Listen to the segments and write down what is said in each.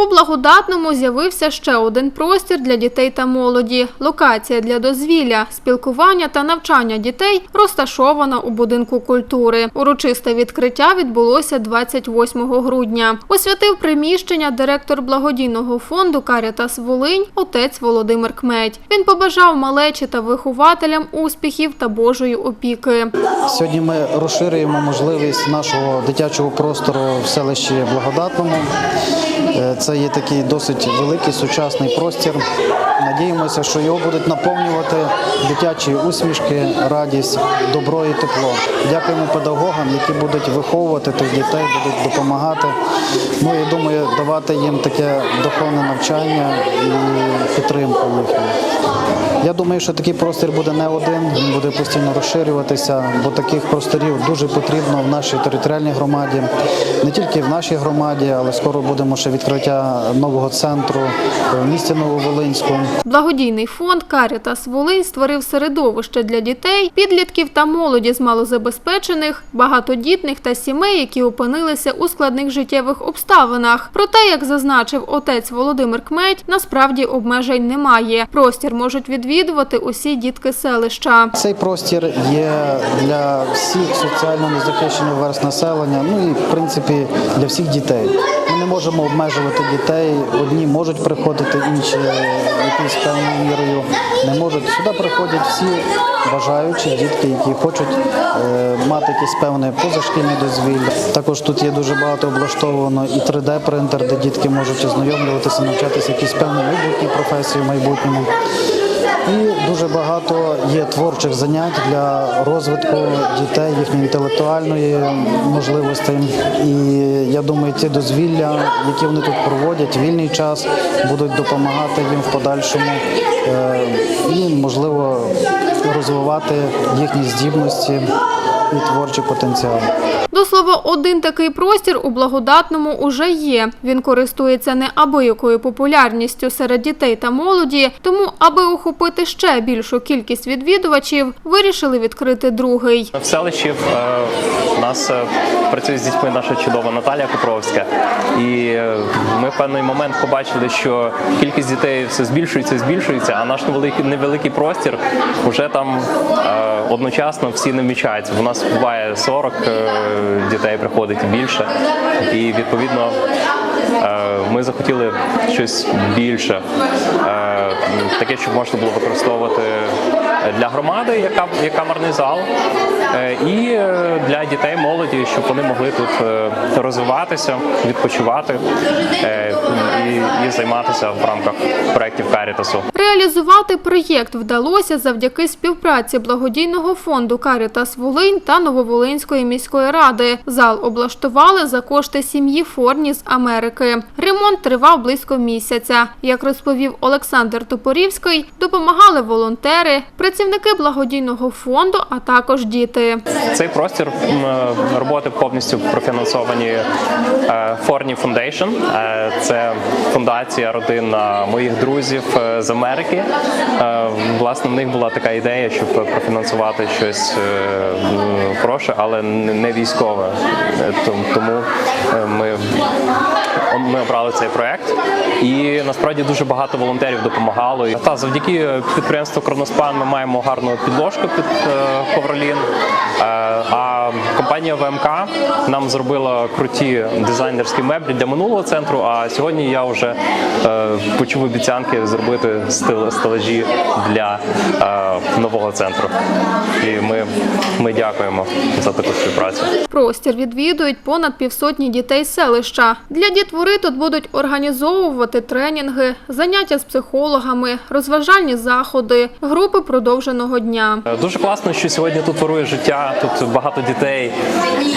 У благодатному з'явився ще один простір для дітей та молоді. Локація для дозвілля, спілкування та навчання дітей розташована у будинку культури. Урочисте відкриття відбулося 28 грудня. Освятив приміщення директор благодійного фонду Карітас Волинь отець Володимир Кметь. Він побажав малечі та вихователям успіхів та Божої опіки. Сьогодні ми розширюємо можливість нашого дитячого простору в селищі Благодатному. Е, Це є такий досить великий сучасний простір. Надіємося, що його будуть наповнювати дитячі усмішки, радість, добро і тепло. Дякуємо педагогам, які будуть виховувати тих дітей, будуть допомагати. Ну я думаю, давати їм таке духовне навчання і підтримку їхню. Я думаю, що такий простір буде не один, він буде постійно розширюватися, бо таких просторів дуже потрібно в нашій територіальній громаді, не тільки в нашій громаді, але скоро будемо ще відкриття нового центру в місті Нововолинську. Благодійний фонд Карітас Волинь створив середовище для дітей, підлітків та молоді з малозабезпечених, багатодітних та сімей, які опинилися у складних життєвих обставинах. Проте, як зазначив отець Володимир Кметь, насправді обмежень немає. Простір можуть відвідувати усі дітки селища. Цей простір є для всіх соціально незахищених верст населення, ну і в принципі для всіх дітей. Ми не можемо обмежувати дітей. Одні можуть приходити, інші якісь певною мірою не можуть. Сюди приходять всі бажаючі дітки, які хочуть е, мати якесь певне позашкільне дозвілля. Також тут є дуже багато облаштовано і 3D-принтер, де дітки можуть ознайомлюватися, навчатися якісь певні майбутні професії в майбутньому. І дуже багато є творчих занять для розвитку дітей, їхньої інтелектуальної можливості. І я думаю, ці дозвілля, які вони тут проводять, вільний час будуть допомагати їм в подальшому е, і, можливо, розвивати їхні здібності і творчий потенціал. До слова, один такий простір у благодатному уже є. Він користується неабиякою популярністю серед дітей та молоді. Тому, аби охопити ще більшу кількість відвідувачів, вирішили відкрити другий. В селищі е, у нас е, працює з дітьми наша чудова Наталія Купровська. І е, ми в певний момент побачили, що кількість дітей все збільшується, збільшується, а наш невеликий, невеликий простір вже там одночасно всі не вмічаються. У нас буває 40 е, дітей приходить і більше. І відповідно ми захотіли щось більше, е, таке, щоб можна було використовувати для громади, яка є камерний зал, е, і е, для дітей, молоді, щоб вони могли тут е, розвиватися, відпочивати е, і, і займатися в рамках проєктів Карітасу. Реалізувати проєкт вдалося завдяки співпраці благодійного фонду Карітас Волинь та Нововолинської міської ради. Зал облаштували за кошти сім'ї Форні з Америки. Ремонт тривав близько місяця. Як розповів Олександр Топорівський, допомагали волонтери, працівники благодійного фонду, а також діти. Цей простір роботи повністю профінансовані е, Forney Foundation. Е, Це фундація родина моїх друзів е, з Америки. Власне, в них була така ідея, щоб профінансувати щось хороше, але не військове. Тому ми ми обрали цей проект, і насправді дуже багато волонтерів допомагало. Та завдяки підприємству Кроноспан ми маємо гарну підложку під е, ковролін. Е, а компанія ВМК нам зробила круті дизайнерські меблі для минулого центру. А сьогодні я вже е, почув обіцянки зробити стел- стелажі для е, нового центру. І ми, ми дякуємо за таку співпрацю. Простір відвідують понад півсотні дітей селища. Для дітвори тут будуть організовувати тренінги, заняття з психологами, розважальні заходи, групи продовженого дня. Дуже класно, що сьогодні тут вирує життя, тут багато дітей,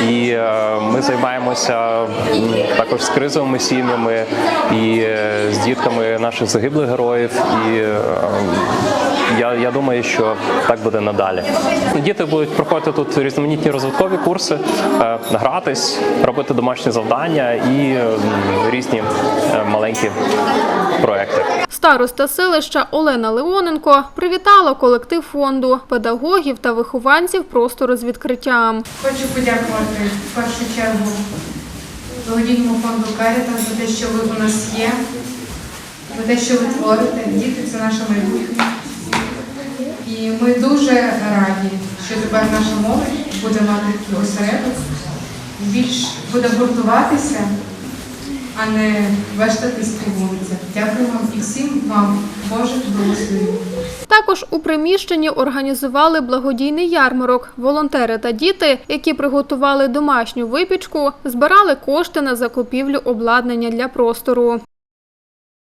і е, ми займаємося також з кризовими сім'ями і е, з дітками наших загиблих героїв. І е, я, я думаю, що так буде надалі. Діти будуть проходити тут різноманітні розвиткові курси, е, гратись, робити домашні завдання і різні е, маленькі проекти. Староста селища Олена Леоненко привітала колектив фонду, педагогів та вихованців простору з відкриттям. Хочу подякувати в першу чергу благодійному фонду Карітас за те, що ви у нас є, за те, що ви творите. Діти це наше майбутнє. І ми дуже раді, що тепер наша молодь буде мати осередок, більш буде гуртуватися, а не вештатись по вулицях. Дякую вам і всім вам, Боже, благословів. Також у приміщенні організували благодійний ярмарок. Волонтери та діти, які приготували домашню випічку, збирали кошти на закупівлю обладнання для простору.